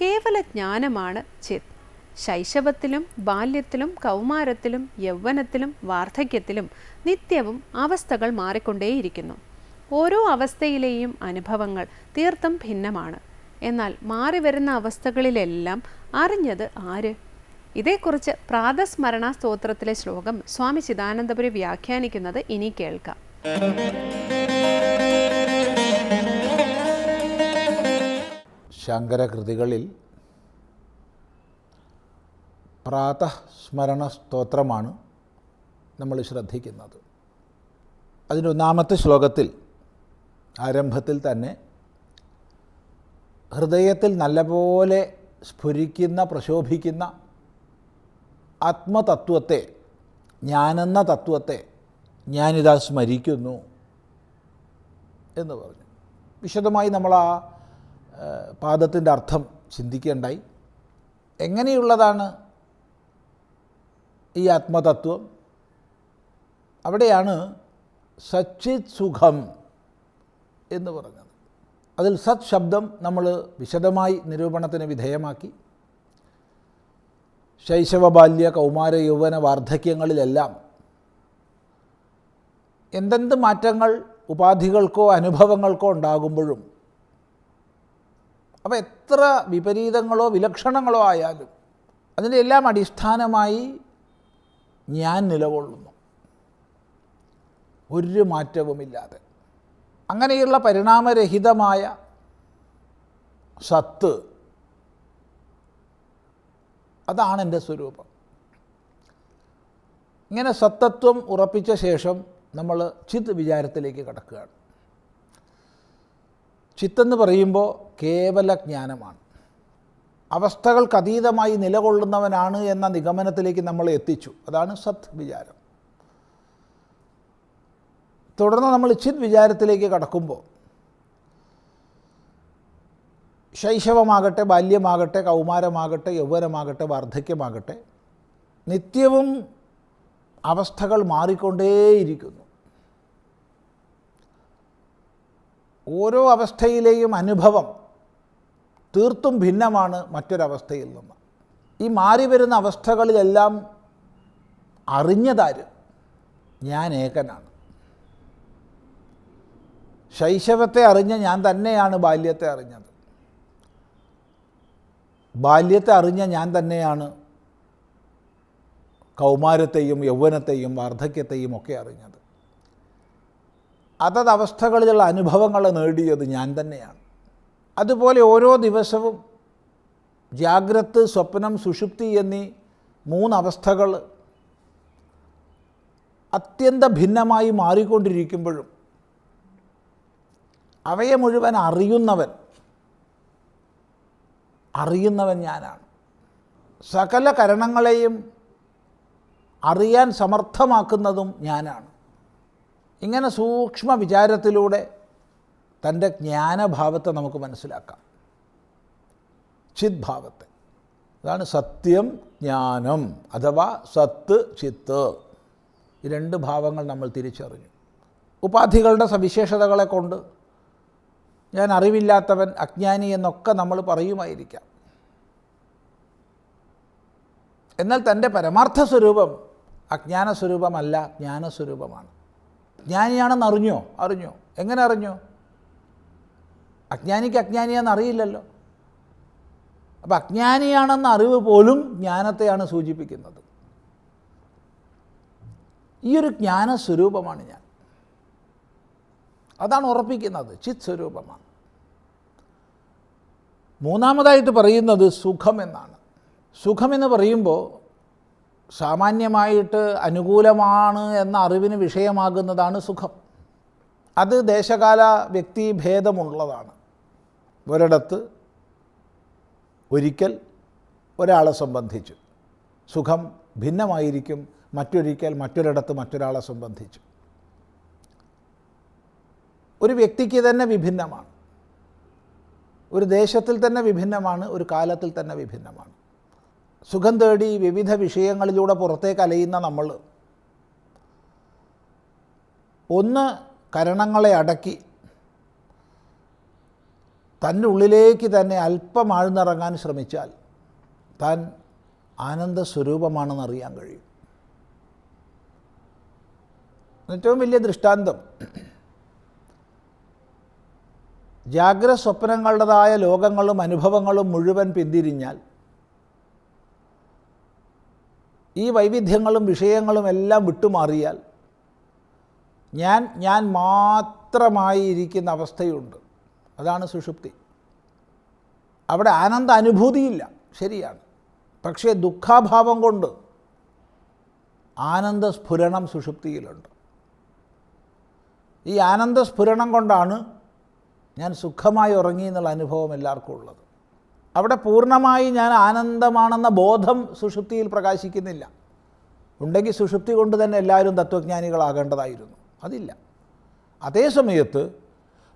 കേവല ജ്ഞാനമാണ് ചിത്. ശൈശവത്തിലും ബാല്യത്തിലും കൗമാരത്തിലും യൗവനത്തിലും വാർദ്ധക്യത്തിലും നിത്യവും അവസ്ഥകൾ മാറിക്കൊണ്ടേയിരിക്കുന്നു. ഓരോ അവസ്ഥയിലെയും അനുഭവങ്ങൾ തീർത്തും ഭിന്നമാണ്. എന്നാൽ മാറി വരുന്ന അവസ്ഥകളിലെല്ലാം അറിഞ്ഞത് ആര്? ഇതേക്കുറിച്ച് പ്രാതസ്മരണ സ്തോത്രത്തിലെ ശ്ലോകം സ്വാമി ചിദാനന്ദപുരി വ്യാഖ്യാനിക്കുന്നത് ഇനി കേൾക്കാം. ശങ്കരകൃതികളിൽ പ്രാതസ്മരണ സ്തോത്രമാണ് നമ്മൾ ശ്രദ്ധിക്കുന്നത്. അതിന്റെ ഒന്നാമത്തെ ശ്ലോകത്തിൽ ആരംഭത്തിൽ തന്നെ ഹൃദയത്തിൽ നല്ലപോലെ സ്ഫുരിക്കുന്ന പ്രശോഭിക്കുന്ന ആത്മതത്വത്തെ ഞാനെന്ന തത്വത്തെ ഞാനിതാ സ്മരിക്കുന്നു എന്ന് പറഞ്ഞു. വിശദമായി നമ്മൾ ആ പാദത്തിന്റെ അർത്ഥം ചിന്തിക്കേണ്ടായി. എങ്ങനെയുള്ളതാണ് ഈ ആത്മതത്വം? അവിടെയാണ് സച്ചിത് സുഖം എന്ന് പറഞ്ഞത്. അതിൽ സത് ശബ്ദം നമ്മൾ വിശദമായി നിരൂപണത്തിന് വിധേയമാക്കി. ശൈശവ ബാല്യ കൗമാര യൗവന വാർദ്ധക്യങ്ങളിലെല്ലാം എന്തെന്ത് മാറ്റങ്ങൾ ഉപാധികൾക്കോ അനുഭവങ്ങൾക്കോ ഉണ്ടാകുമ്പോഴും അവ എത്ര വിപരീതങ്ങളോ വിലക്ഷണങ്ങളോ ആയാലും അതിന്റെ എല്ലാം അടിസ്ഥാനമായി ഞാൻ നിലകൊള്ളുന്നു. ഒരു മാറ്റവുമില്ലാതെ. അങ്ങനെയുള്ള പരിണാമരഹിതമായ സത്ത് അതാണ് എന്റെ സ്വരൂപം. ഇങ്ങനെ സത്തത്വം ഉറപ്പിച്ച ശേഷം നമ്മൾ ചിത് വിചാരത്തിലേക്ക് കടക്കുകയാണ്. ചിത്തെന്ന് പറയുമ്പോൾ കേവല ജ്ഞാനമാണ് അവസ്ഥകൾക്ക് അതീതമായി നിലകൊള്ളുന്നവനാണ് എന്ന നിഗമനത്തിലേക്ക് നമ്മൾ എത്തിച്ചു. അതാണ് സത് വിചാരം തുടർന്ന് നമ്മൾ ചിത് വിചാരത്തിലേക്ക് കടക്കുമ്പോൾ ശൈശവമാകട്ടെ ബാല്യമാകട്ടെ കൗമാരമാകട്ടെ യൗവനമാകട്ടെ വാർദ്ധക്യമാകട്ടെ നിത്യവും അവസ്ഥകൾ മാറിക്കൊണ്ടേയിരിക്കുന്നു. ഓരോ അവസ്ഥയിലെയും അനുഭവം തീർത്തും ഭിന്നമാണ് മറ്റൊരവസ്ഥയിൽ നിന്ന്. ഈ മാറി വരുന്ന അവസ്ഥകളിലെല്ലാം അറിഞ്ഞതാര്? ഞാൻ ഏകനാണ്. ശൈശവത്തെ അറിഞ്ഞ ഞാൻ തന്നെയാണ് ബാല്യത്തെ അറിഞ്ഞത്. ബാല്യത്തെ അറിഞ്ഞ ഞാൻ തന്നെയാണ് കൗമാരത്തെയും യൗവനത്തെയും വാർദ്ധക്യത്തെയും ഒക്കെ അറിഞ്ഞത്. അതത് അവസ്ഥകളിലുള്ള അനുഭവങ്ങൾ നേടിയത് ഞാൻ തന്നെയാണ്. അതുപോലെ ഓരോ ദിവസവും ജാഗ്രത് സ്വപ്നം സുഷുപ്തി എന്നീ മൂന്നവസ്ഥകൾ അത്യന്ത ഭിന്നമായി മാറിക്കൊണ്ടിരിക്കുമ്പോഴും അവയെ മുഴുവൻ അറിയുന്നവൻ അറിയുന്നവൻ ഞാനാണ്. സകല കരണങ്ങളെയും അറിയാൻ സമർത്ഥമാക്കുന്നതും ഞാനാണ്. ഇങ്ങനെ സൂക്ഷ്മ വിചാരത്തിലൂടെ തന്റെ ജ്ഞാനഭാവത്തെ നമുക്ക് മനസ്സിലാക്കാം. ചിദ്ഭാവത്തെ. അതാണ് സത്യം ജ്ഞാനം അഥവാ സത്ത് ചിത്ത്. ഈ രണ്ട് ഭാവങ്ങൾ നമ്മൾ തിരിച്ചറിഞ്ഞു. ഉപാധികളുടെ സവിശേഷതകളെ കൊണ്ട് ഞാൻ അറിവില്ലാത്തവൻ അജ്ഞാനി എന്നൊക്കെ നമ്മൾ പറയുമായിരിക്കാം. എന്നാൽ തന്റെ പരമാർത്ഥ സ്വരൂപം അജ്ഞാന സ്വരൂപമല്ല ജ്ഞാനസ്വരൂപമാണ്. ജ്ഞാനിയാണെന്ന് അറിഞ്ഞോ? അറിഞ്ഞോ. എങ്ങനെ അറിഞ്ഞോ? അജ്ഞാനിക്ക് അജ്ഞാനിയാണെന്ന് അറിയില്ലല്ലോ. അപ്പം അജ്ഞാനിയാണെന്ന അറിവ് പോലും ജ്ഞാനത്തെയാണ് സൂചിപ്പിക്കുന്നത്. ഈ ഒരു ജ്ഞാനസ്വരൂപമാണ് ഞാൻ. അതാണ് ഉറപ്പിക്കുന്നത്. ചിത് സ്വരൂപമാണ് മൂന്നാമതായിട്ട് പറയുന്നത് സുഖം എന്നാണ്. സുഖമെന്ന് പറയുമ്പോൾ സാമാന്യമായിട്ട് അനുകൂലമാണ് എന്ന അറിവിന് വിഷയമാകുന്നതാണ് സുഖം. അത് ദേശകാല വ്യക്തി ഭേദമുള്ളതാണ്. ഒരിടത്ത് ഒരിക്കൽ ഒരാളെ സംബന്ധിച്ച്. സുഖം ഭിന്നമായിരിക്കും മറ്റൊരിക്കൽ മറ്റൊരിടത്ത് മറ്റൊരാളെ സംബന്ധിച്ച്. ഒരു വ്യക്തിക്ക് തന്നെ വിഭിന്നമാണ്. ഒരു ദേശത്തിൽ തന്നെ വിഭിന്നമാണ് ഒരു കാലത്തിൽ തന്നെ വിഭിന്നമാണ്. സുഖം തേടി വിവിധ വിഷയങ്ങളിലൂടെ പുറത്തേക്ക് അലയുന്ന നമ്മൾ. ഒന്ന് കരണങ്ങളെ അടക്കി തന്റെ ഉള്ളിലേക്ക് തന്നെ അല്പം ആഴ്ന്നിറങ്ങാൻ ശ്രമിച്ചാൽ താൻ ആനന്ദ സ്വരൂപമാണെന്ന് അറിയാൻ കഴിയും. ഏറ്റവും വലിയ ദൃഷ്ടാന്തം ജാഗ്രത സ്വപ്നങ്ങളുടേതായ ലോകങ്ങളും അനുഭവങ്ങളും മുഴുവൻ പിന്തിരിഞ്ഞാൽ ഈ വൈവിധ്യങ്ങളും വിഷയങ്ങളും എല്ലാം വിട്ടുമാറിയാൽ ഞാൻ ഞാൻ മാത്രമായി ഇരിക്കുന്ന അവസ്ഥയുണ്ട്. അതാണ് സുഷുപ്തി. അവിടെ ആനന്ദ അനുഭൂതിയില്ല. ശരിയാണ്. പക്ഷേ ദുഃഖാഭാവം കൊണ്ട് ആനന്ദസ്ഫുരണം സുഷുപ്തിയിലുണ്ട്. ഈ ആനന്ദസ്ഫുരണം കൊണ്ടാണ് ഞാൻ സുഖമായി ഉറങ്ങി എന്നുള്ള അനുഭവം എല്ലാവർക്കും ഉള്ളത്. അവിടെ പൂർണമായി ഞാൻ ആനന്ദമാണെന്ന ബോധം സുഷുപ്തിയിൽ പ്രകാശിക്കുന്നില്ല. ഉണ്ടെങ്കിൽ സുഷുപ്തി കൊണ്ട് തന്നെ എല്ലാവരും തത്വജ്ഞാനികളാകേണ്ടതായിരുന്നു. അതില്ല. അതേ സമയത്ത്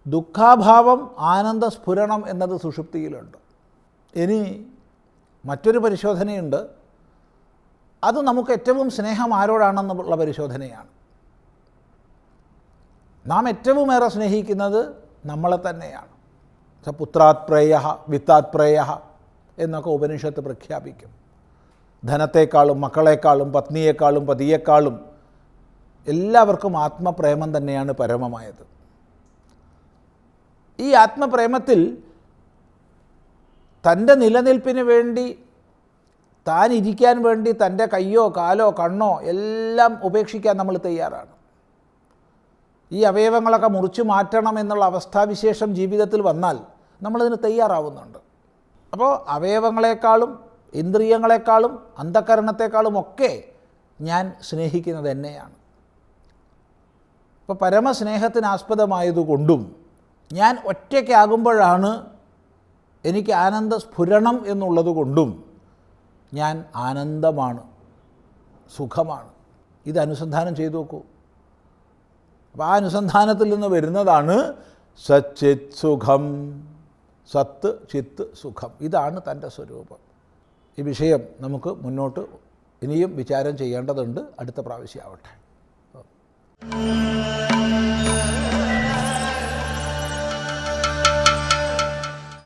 ദുഃഖാഭാവം ആനന്ദ സ്ഫുരണം എന്നത് സുഷുപ്തിയിലുണ്ട്. ഇനി മറ്റൊരു പരിശോധനയുണ്ട്. അത് നമുക്ക് ഏറ്റവും സ്നേഹം ആരോടാണെന്നുള്ള പരിശോധനയാണ്. നാം ഏറ്റവും ഏറെ സ്നേഹിക്കുന്നത് നമ്മളെ തന്നെയാണ്. പുത്രാത് പ്രേയ വിത്താത് പ്രേയ എന്നൊക്കെ ഉപനിഷത്ത് പ്രഖ്യാപിക്കും. ധനത്തെക്കാളും മക്കളെക്കാളും പത്നിയേക്കാളും പതിയേക്കാളും എല്ലാവർക്കും ആത്മപ്രേമം തന്നെയാണ് പരമമായത്. ഈ ആത്മപ്രേമത്തിൽ തന്റെ നിലനിൽപ്പിന് വേണ്ടി താൻ ഇരിക്കാൻ വേണ്ടി തന്റെ കയ്യോ കാലോ കണ്ണോ എല്ലാം ഉപേക്ഷിക്കാൻ നമ്മൾ തയ്യാറാണ്. ഈ അവയവങ്ങളൊക്കെ മുറിച്ചു മാറ്റണം എന്നുള്ള അവസ്ഥാവിശേഷം ജീവിതത്തിൽ വന്നാൽ നമ്മളതിന് തയ്യാറാവുന്നുണ്ട്. അപ്പോൾ അവയവങ്ങളെക്കാളും ഇന്ദ്രിയങ്ങളെക്കാളും അന്ധകരണത്തെക്കാളും ഒക്കെ ഞാൻ സ്നേഹിക്കുന്നത് എന്നെയാണ്. അപ്പോൾ പരമസ്നേഹത്തിനാസ്പദമായതുകൊണ്ടും ഞാൻ ഒറ്റയ്ക്കാകുമ്പോഴാണ് എനിക്ക് ആനന്ദ സ്ഫുരണം എന്നുള്ളത് കൊണ്ടും ഞാൻ ആനന്ദമാണ് സുഖമാണ്. ഇത് അനുസന്ധാനം ചെയ്തു നോക്കൂ. അപ്പോൾ ആ അനുസന്ധാനത്തിൽ നിന്ന് വരുന്നതാണ് സച്ചിത് സുഖം സത്ത് ചിത്ത് സുഖം. ഇതാണ് തന്റെ സ്വരൂപം. ഈ വിഷയം നമുക്ക് മുന്നോട്ട് ഇനിയും വിചാരം ചെയ്യേണ്ടതുണ്ട്. അടുത്ത പ്രാവശ്യമാവട്ടെ Música